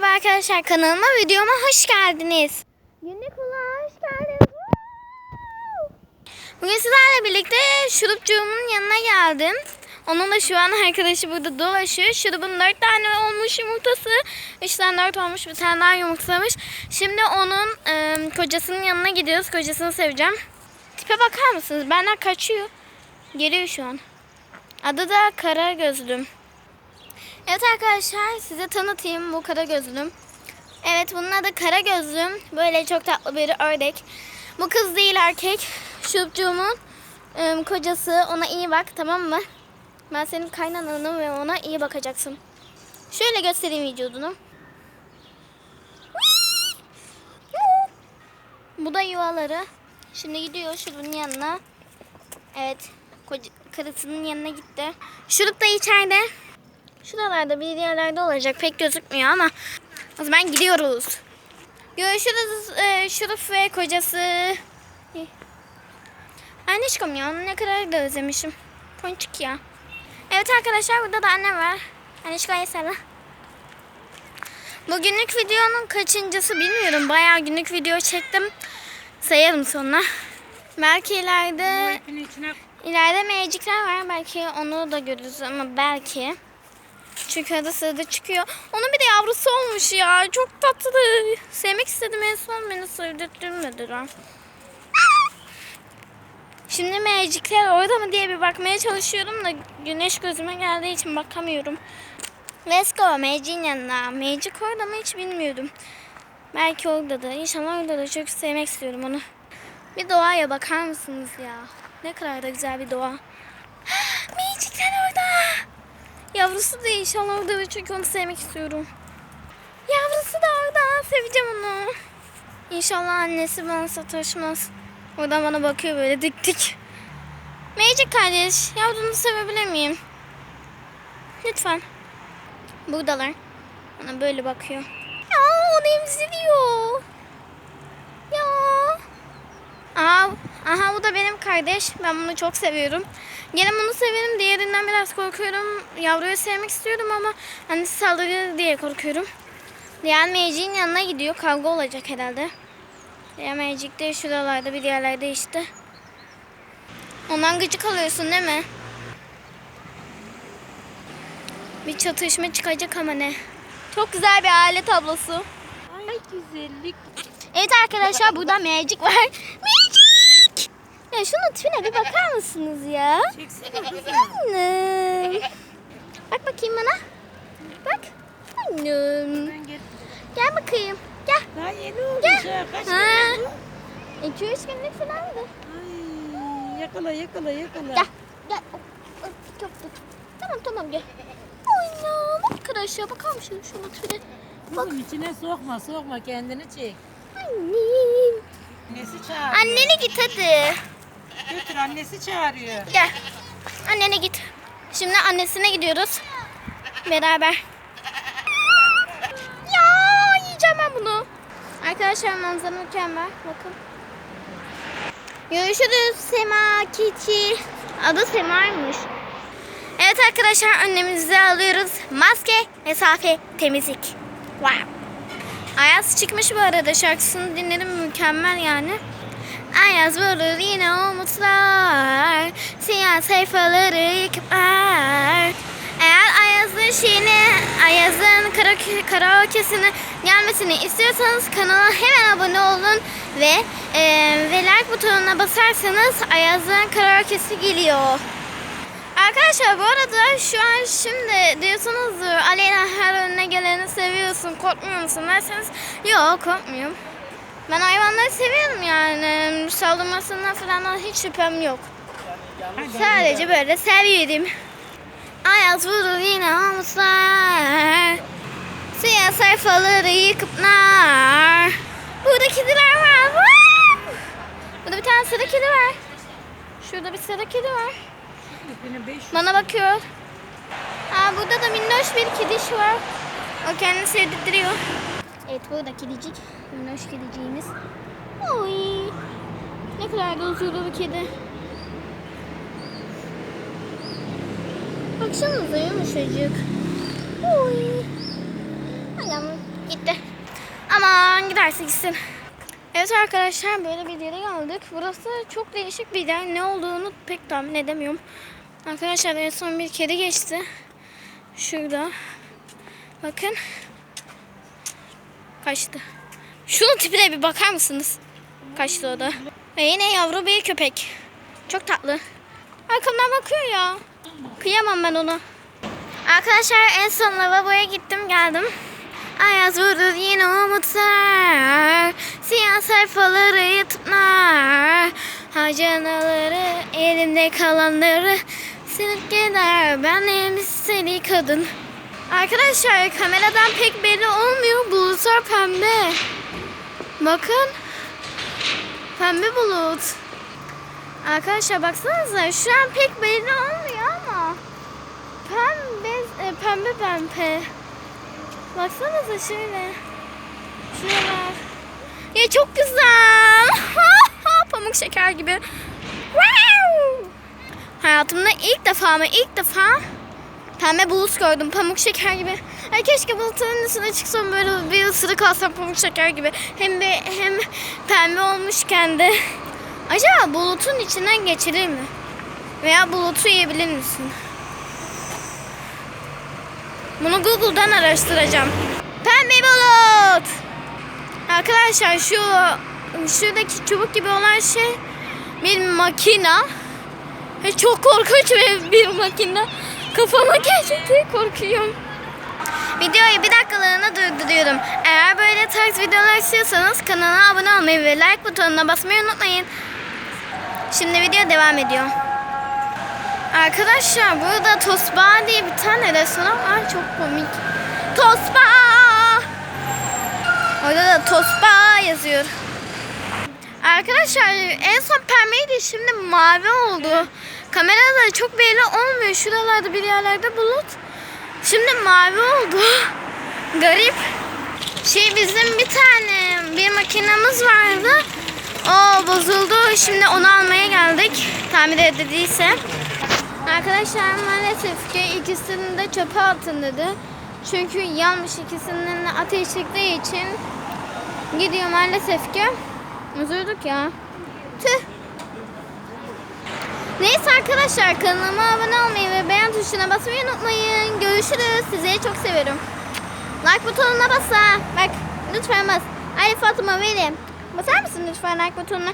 Merhaba arkadaşlar kanalıma videoma hoş geldiniz. Günlük kulağa hoş geldiniz. Bugün sizlerle birlikte şurupçuğumun yanına geldim. Onun da şu an arkadaşı burada dolaşıyor. Şurubun 4 tane olmuş yumurtası. 3 tane 4 olmuş bir tane daha yumurtlamış. Şimdi onun e, kocasının yanına gidiyoruz. Kocasını seveceğim. Tipe bakar mısınız? Benden kaçıyor. Geliyor şu an. Adı da Kara Gözlüm. Evet arkadaşlar size tanıtayım bu kara gözlüm. Evet bunun adı kara gözlüm. Böyle çok tatlı bir ördek. Bu kız değil erkek. Şupcuğumun ım, kocası. Ona iyi bak tamam mı? Ben senin kaynananım ve ona iyi bakacaksın. Şöyle göstereyim vücudunu. Bu da yuvaları. Şimdi gidiyor şurubun yanına. Evet. Koca, karısının yanına gitti. Şurup da içeride. Şuralarda bir yerlerde olacak. Pek gözükmüyor ama. O zaman gidiyoruz. Görüşürüz e, Şurup ve kocası. Anne çıkamıyor. Onu ne kadar da özlemişim. Ponçik ya. Evet arkadaşlar burada da annem var. Anne çıkaya sana. Bugünlük videonun kaçıncısı bilmiyorum. Bayağı günlük video çektim. Sayarım sonra. Belki ileride ileride meycikler var. Belki onu da görürüz ama belki. Çünkü arada sırada çıkıyor. Onun bir de yavrusu olmuş ya. Çok tatlı. Sevmek istedim en son beni sevdirtmediler. Şimdi meycikler orada mı diye bir bakmaya çalışıyorum da güneş gözüme geldiği için bakamıyorum. Go Magic'in yanına. Magic orada mı hiç bilmiyordum. Belki orada da. İnşallah orada da çok sevmek istiyorum onu. Bir doğaya bakar mısınız ya? Ne kadar da güzel bir doğa. Magic'ler orada. Yavrusu da inşallah orada ve çünkü onu sevmek istiyorum. Yavrusu da orada. Seveceğim onu. İnşallah annesi bana sataşmaz. Oradan bana bakıyor böyle dik dik. Magic kardeş, yavrunu sevebilir miyim? Lütfen. Buradalar. Bana böyle bakıyor. Ya onu emziriyor. Ya. Aha, bu da benim kardeş. Ben bunu çok seviyorum. Gene bunu severim. Diğerinden biraz korkuyorum. Yavruyu sevmek istiyorum ama annesi saldırır diye korkuyorum. Diğer Magic'in yanına gidiyor. Kavga olacak herhalde. Diğer Magic de şuralarda bir yerlerde işte. Ondan gıcık alıyorsun değil mi? Bir çatışma çıkacak ama ne? Çok güzel bir aile tablosu. Ay güzellik. Evet arkadaşlar burada Magic var. Ya şunun tipine bir bakar mısınız ya? Çeksene kızım. Annem. Bak bakayım bana. Bak. Annem. Gel. Bakayım. Gel. Daha yeni olmuş Gel. ha. Kaç Ha. gün oldu? 2-3 günlük falandı. Ay yakala yakala yakala. Gel. Gel. Hop, hop, Çok tut. Tamam tamam gel. Annem. Arkadaşlar bakar mısın şunun tipine? Bak. Kızım içine sokma sokma kendini çek. Annem. Annesi çağırıyor. Annene git hadi. Götür annesi çağırıyor. Gel. Annene git. Şimdi annesine gidiyoruz. Beraber. Ya yiyeceğim ben bunu. Arkadaşlar manzara mükemmel. Bakın. Görüşürüz Sema Keçi. Adı Sema'ymış. Evet arkadaşlar önlemimizi alıyoruz. Maske, mesafe, temizlik. Wow. Ayaz çıkmış bu arada şarkısını dinledim mükemmel yani. Ayaz vurur yine umutlar Siyah sayfaları yıkıplar Eğer Ayaz'ın şeyini Ayaz'ın karaoke, karaoke'sini gelmesini istiyorsanız kanala hemen abone olun ve e, ve like butonuna basarsanız Ayaz'ın karaoke'si geliyor. Arkadaşlar bu arada şu an şimdi diyorsunuzdur Aleyna her önüne geleni seviyorsun korkmuyor musun derseniz yok korkmuyorum. Ben hayvanları seviyorum yani saldırmasından falan hiç şüphem yok. Sadece böyle seviyorum. Ayaz vurur yine omuzlar Siyah sayfaları yıkıp nar Burada kediler var Woo! Burada bir tane sarı kedi var Şurada bir sarı kedi var Yine 500. bana bakıyor. Aa, burada da minnoş bir kediş var. O kendini sevdiriyor. Evet burada kedicik. Minnoş kediciğimiz. Oy. Ne kadar da huzurlu bir kedi. Baksanıza yumuşacık. Oy. Anam Gitti. Aman giderse gitsin. Evet arkadaşlar böyle bir yere geldik. Burası çok değişik bir yer. Ne olduğunu pek tahmin edemiyorum. Arkadaşlar en son bir kedi geçti. Şurada. Bakın. Kaçtı. Şunun tipine bir bakar mısınız? Kaçtı o da. Ve yine yavru bir köpek. Çok tatlı. Arkamdan bakıyor ya. Kıyamam ben ona. Arkadaşlar en son lavaboya gittim geldim. Ayaz vurur yine umutlar. Siyah sayfaları yutlar. Hacanaları elimde kalanları silip gider. Ben en seni kadın. Arkadaşlar kameradan pek belli olmuyor. Bulutlar pembe. Bakın. Pembe bulut. Arkadaşlar baksanıza şu an pek belli olmuyor ama pembe e, pembe pembe. Baksanıza şöyle. Şuralar. Ya çok güzel. Pamuk şeker gibi. Wow! Hayatımda ilk defa mı ilk defa pembe bulut gördüm. Pamuk şeker gibi. Ay keşke bulutların üstüne çıksam böyle bir ısırık alsam pamuk şeker gibi. Hem de hem pembe olmuşken de. Acaba bulutun içinden geçilir mi? Veya bulutu yiyebilir misin? Bunu Google'dan araştıracağım. Pembe bulut. Arkadaşlar şu şuradaki çubuk gibi olan şey bir makina. Çok korkunç bir makina. Kafama gelecek korkuyorum. Videoyu bir dakikalığına durduruyorum. Eğer böyle tarz videolar istiyorsanız kanala abone olmayı ve like butonuna basmayı unutmayın. Şimdi video devam ediyor. Arkadaşlar burada Tosba diye bir tane restoran var. Çok komik. Tosba! Orada da Tosba yazıyor. Arkadaşlar en son pembeydi şimdi mavi oldu. Kamerada çok belli olmuyor. Şuralarda bir yerlerde bulut. Şimdi mavi oldu. Garip. Şey bizim bir tane bir makinamız vardı. O bozuldu. Şimdi onu almaya geldik. Tamir edildiyse. Arkadaşlar maalesef ki ikisini de çöpe atın dedi. Çünkü yanmış ikisinin ateş çıktığı için gidiyor maalesef ki. Üzüldük ya. Tüh. Neyse arkadaşlar kanalıma abone olmayı ve beğen tuşuna basmayı unutmayın. Görüşürüz. Sizleri çok seviyorum. Like butonuna bas ha. Bak lütfen bas. Ali Fatıma verim. Basar mısın lütfen like butonuna?